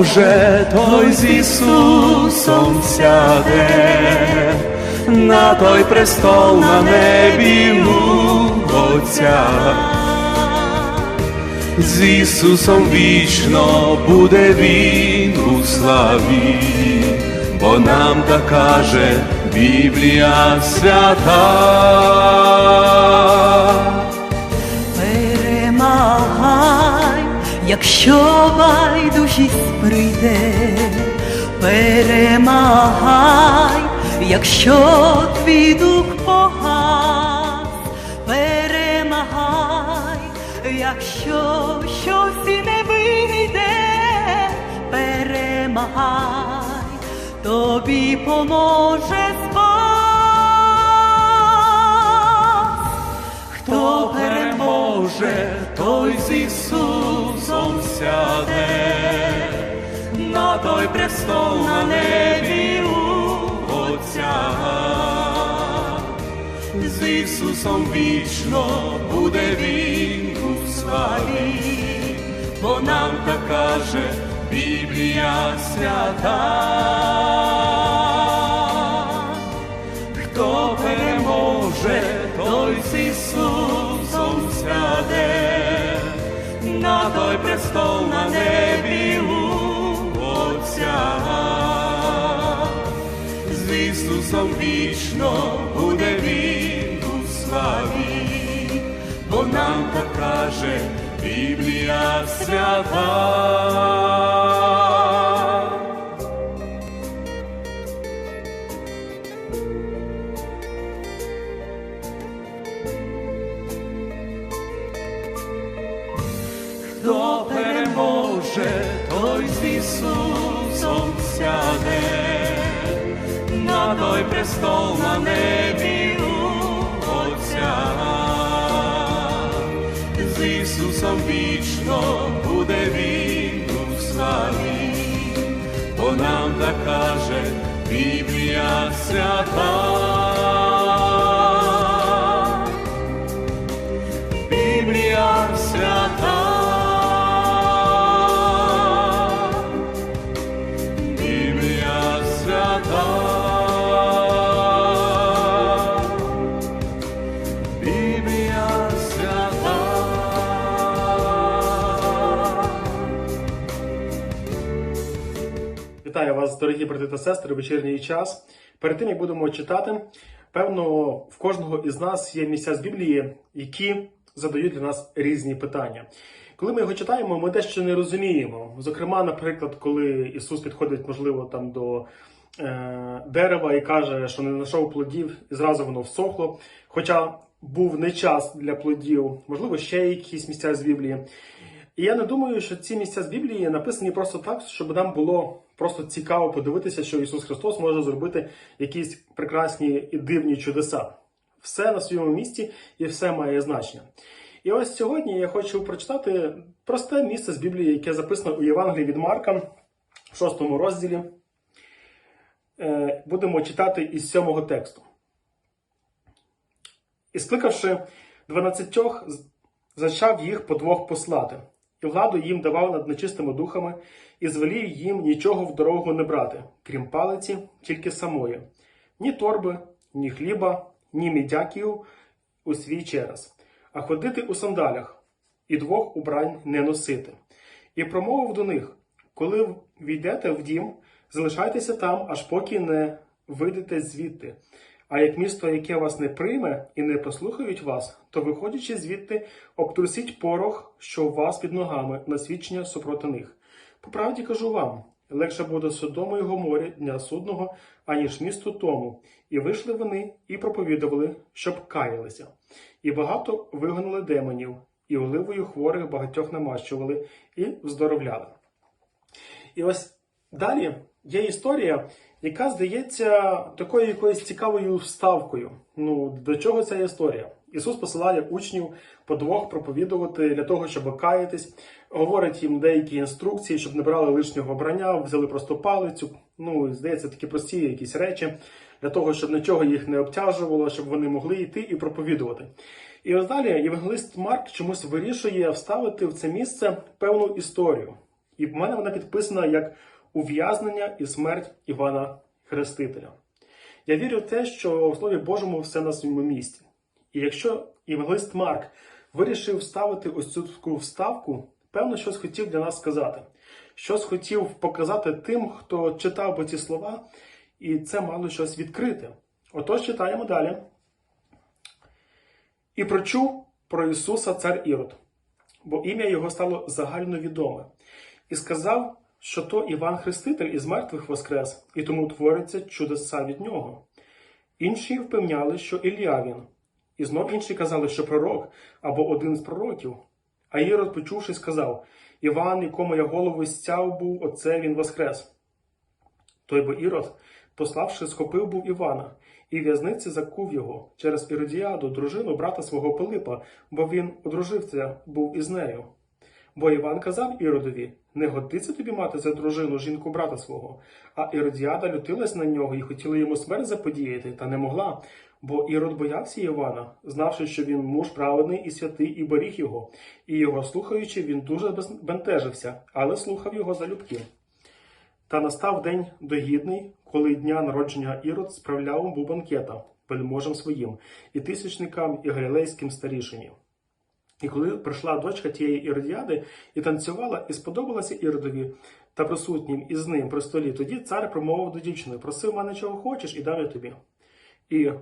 Переможе, той з Ісусом сяде, на той престол на небі у Отця. З Ісусом вічно буде Він у славі, бо нам так каже Біблія свята. Якщо байдужість прийде, перемагай, якщо твій дух погас, перемагай, якщо щось не вийде, перемагай, тобі поможе спас. Хто переможе, той з Ісусом сяде, на той престол на небі у Отця. З Ісусом вічно буде Він у славі, бо нам так каже Біблія свята. Хто переможе, той з Ісусом той престол на небі у Отця. З Ісусом вічно буде Він у славі, бо нам так каже Біблія свята. Хто переможе, той з Ісусом сяде, на той престол на небі у Отця. З Ісусом вічно буде Він у славі, бо нам так каже Біблія свята. Біблія свята. Вітаю вас, дорогі брати та сестри, вечірній час. Перед тим як будемо читати, певно, в кожного із нас є місця з Біблії, які задають для нас різні питання. Коли ми його читаємо, ми дещо не розуміємо. Зокрема, наприклад, коли Ісус підходить, можливо, там до е, дерева і каже, що не знайшов плодів, і зразу воно всохло. Хоча був не час для плодів, можливо, ще якісь місця з Біблії. І я не думаю, що ці місця з Біблії написані просто так, щоб нам було просто цікаво подивитися, що Ісус Христос може зробити якісь прекрасні і дивні чудеса. Все на своєму місці і все має значення. І ось сьогодні я хочу прочитати просте місце з Біблії, яке записано у Євангелії від Марка в шостому розділі. Е, Будемо читати із сьомого тексту. І скликавши дванадцятьох, зачав їх по двох послати, і владу їм давав над нечистими духами, і звелів їм нічого в дорогу не брати, крім палиці, тільки самої, ні торби, ні хліба, ні мідяків у свій через, а ходити у сандалях, і двох убрань не носити. І промовив до них: коли війдете в дім, залишайтеся там, аж поки не вийдете звідти. А як місто, яке вас не прийме і не послухають вас, то виходячи звідти, обтрусіть порох, що у вас під ногами, на свідчення супроти них. По правді кажу вам, легше буде Содому і Гоморі дня судного, аніж місту тому. І вийшли вони і проповідували, щоб каялися. І багато вигнали демонів, і оливою хворих багатьох намащували, і вздоровляли. І ось Далі є історія, яка здається такою якоюсь цікавою вставкою. Ну, до чого ця історія? Ісус посилає учнів по двох проповідувати для того, щоб каятись, говорить їм деякі інструкції, щоб не брали лишнього брання, взяли просто палицю. Ну, здається, такі прості якісь речі, для того, щоб нічого їх не обтяжувало, щоб вони могли йти і проповідувати. І ось далі євангелист Марк чомусь вирішує вставити в це місце певну історію. І в мене вона підписана як ув'язнення і смерть Івана Хрестителя. Я вірю в те, що в Слові Божому все на своєму місці. І якщо євангелист Марк вирішив вставити ось цю таку вставку, певно, щось хотів для нас сказати, щось хотів показати тим, хто читав би ці слова, і це мало щось відкрити. Отож, читаємо далі. І прочув про Ісуса цар Ірод, бо ім'я його стало загальновідоме, і сказав, що то Іван Хреститель із мертвих воскрес, і тому твориться чудеса від нього. Інші впевняли, що Ілля він, і знов інші казали, що пророк або один з пророків. А Ірод, почувши, сказав: Іван, якому я голову стяв був, оце він воскрес. Той бо Ірод, пославши, схопив був Івана, і в'язниці закув його через Іродіаду, дружину брата свого Пилипа, бо він одружився був із нею. Бо Іван казав Іродові: не годиться тобі мати за дружину жінку брата свого. А Іродіада лютилась на нього і хотіла йому смерть заподіяти, та не могла. Бо Ірод боявся Івана, знавши, що він муж праведний і святий, і беріг його, і його слухаючи, він дуже бентежився, але слухав його залюбки. Та настав день догідний, коли дня народження Ірод справляв був банкета вельможам своїм, і тисячникам, і галілейським старішині. І коли прийшла дочка тієї Іродіади і танцювала, і сподобалася Іродові та присутнім із ним при столі, тоді цар промовив до дівчини: просив мене чого хочеш, і дам я тобі. І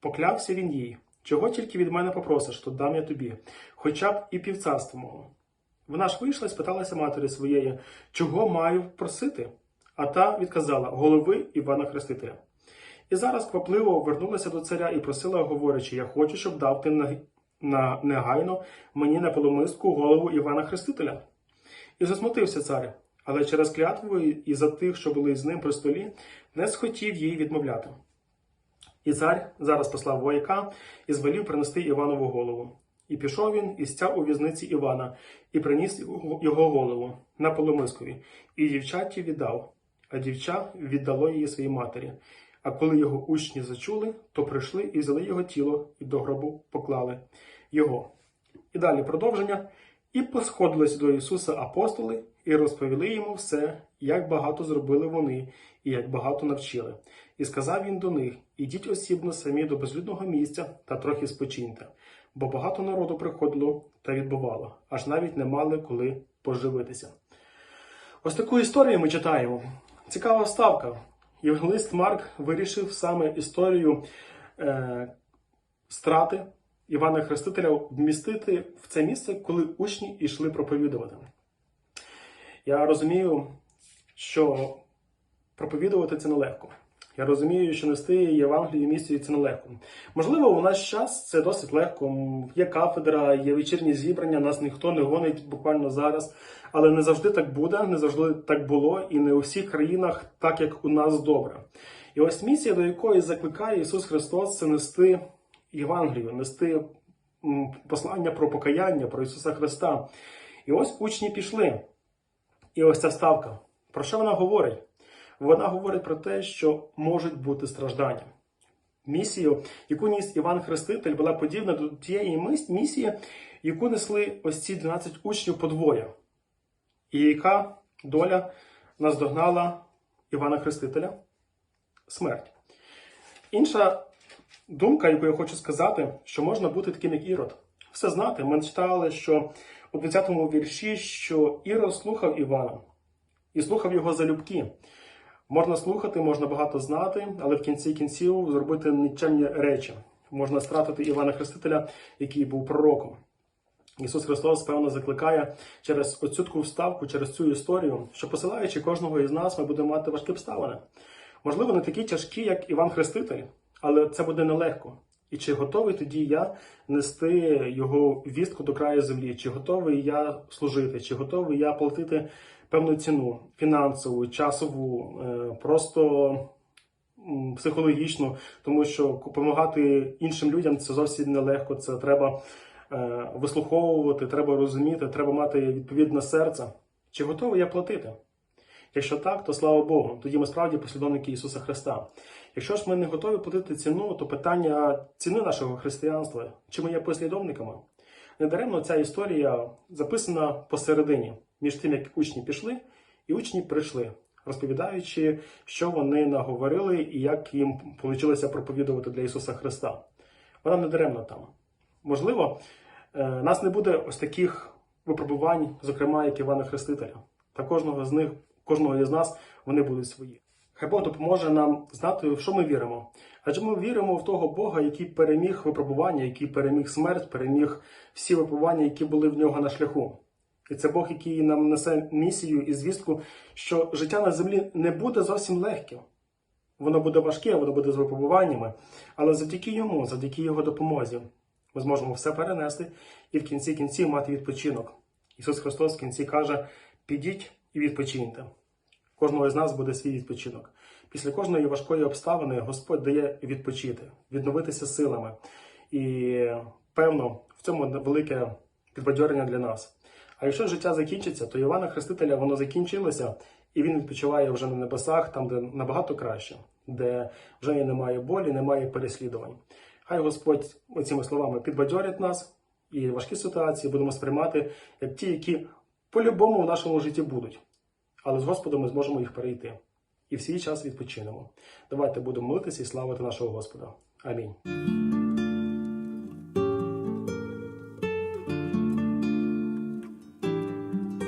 поклявся він їй, чого тільки від мене попросиш, то дам я тобі, хоча б і півцарства мого. Вона ж вийшла і спиталася матері своєї, чого маю просити? А та відказала голови Івана Хрестителя. І зараз квапливо вернулася до царя і просила, говорячи: Я хочу, щоб дав ти на, негайно мені на полумиску голову Івана Хрестителя. І засмутився цар, але через клятву і за тих, що були з ним при столі, не схотів їй відмовляти. І цар зараз послав вояка і звелів принести Іванову голову. І пішов він і стяв у в'язниці Івана, і приніс його голову на полумискові, і дівчаті віддав, а дівча віддало її своїй матері. А коли його учні зачули, то прийшли і взяли його тіло, і до гробу поклали його. І далі продовження. І посходились до Ісуса апостоли і розповіли йому все, як багато зробили вони, і як багато навчили. І сказав він до них: Ідіть осібно самі до безлюдного місця та трохи спочиньте, бо багато народу приходило та відбувало, аж навіть не мали коли поживитися. Ось таку історію ми читаємо. Цікава ставка. Євангелист Марк вирішив саме історію е, страти Івана Хрестителя вмістити в це місце, коли учні йшли проповідувати. Я розумію, що проповідувати це нелегко. Я розумію, що нести Євангелію місію це нелегко. Можливо, у наш час це досить легко. Є кафедра, є вечірні зібрання, нас ніхто не гонить буквально зараз. Але не завжди так буде, не завжди так було, і не у всіх країнах так, як у нас добре. І ось місія, до якої закликає Ісус Христос, це нести Євангелію, нести послання про покаяння, про Ісуса Христа. І ось учні пішли. І ось ця ставка. Про що вона говорить? Вона говорить про те, що можуть бути страждання. Місію, яку ніс Іван Хреститель, була подібна до тієї місії, яку несли ось ці 12 учнів подвоє. І яка доля наздогнала Івана Хрестителя? Смерть. Інша думка, яку я хочу сказати, що можна бути таким, як Ірод. Все знати, ми читали, що у 20-му вірші, що Ірод слухав Івана і слухав його залюбки. Можна слухати, можна багато знати, але в кінці кінців зробити нічемні речі. Можна стратити Івана Хрестителя, який був пророком. Ісус Христос, певно, закликає через оцю таку вставку, через цю історію, що посилаючи кожного із нас, ми будемо мати важкі обставини. Можливо, не такі тяжкі, як Іван Хреститель, але це буде нелегко. І чи готовий тоді я нести його вістку до краю землі? Чи готовий я служити? Чи готовий я платити певну ціну фінансову, часову, е, просто психологічну, тому що допомагати іншим людям це зовсім нелегко. Це треба вислуховувати, треба розуміти, треба мати відповідне серце. Чи готовий я платити? Якщо так, то слава Богу, тоді ми справді послідовники Ісуса Христа. Якщо ж ми не готові платити ціну, то питання ціни нашого християнства, чи ми є послідовниками? Недаремно ця історія записана посередині, між тим, як учні пішли, і учні прийшли, розповідаючи, що вони наговорили і як їм вийшло проповідувати для Ісуса Христа. Вона недаремно там. Можливо, е, нас не буде ось таких випробувань, зокрема, як Івана Хрестителя. Та кожного з них, кожного із нас, вони будуть свої. Хай Бог допоможе нам знати, в що ми віримо. Адже ми віримо в того Бога, який переміг випробування, який переміг смерть, переміг всі випробування, які були в нього на шляху. І це Бог, який нам несе місію і звістку, що життя на землі не буде зовсім легким. Воно буде важке, воно буде з випробуваннями, але завдяки йому, завдяки його допомозі, ми зможемо все перенести і в кінці кінців мати відпочинок. Ісус Христос в кінці каже: підіть і відпочиньте. Кожного з нас буде свій відпочинок. Після кожної важкої обставини Господь дає відпочити, відновитися силами. І певно, в цьому велике підбадьорення для нас. А якщо життя закінчиться, то Івана Хрестителя воно закінчилося, і він відпочиває вже на небесах, там, де набагато краще, де вже немає болі, немає переслідувань. Хай Господь оціми словами підбадьорить нас і важкі ситуації будемо сприймати як ті, які по-любому в нашому житті будуть. Але з Господом ми зможемо їх перейти. І в свій час відпочинемо. Давайте будемо молитися і славити нашого Господа. Амінь.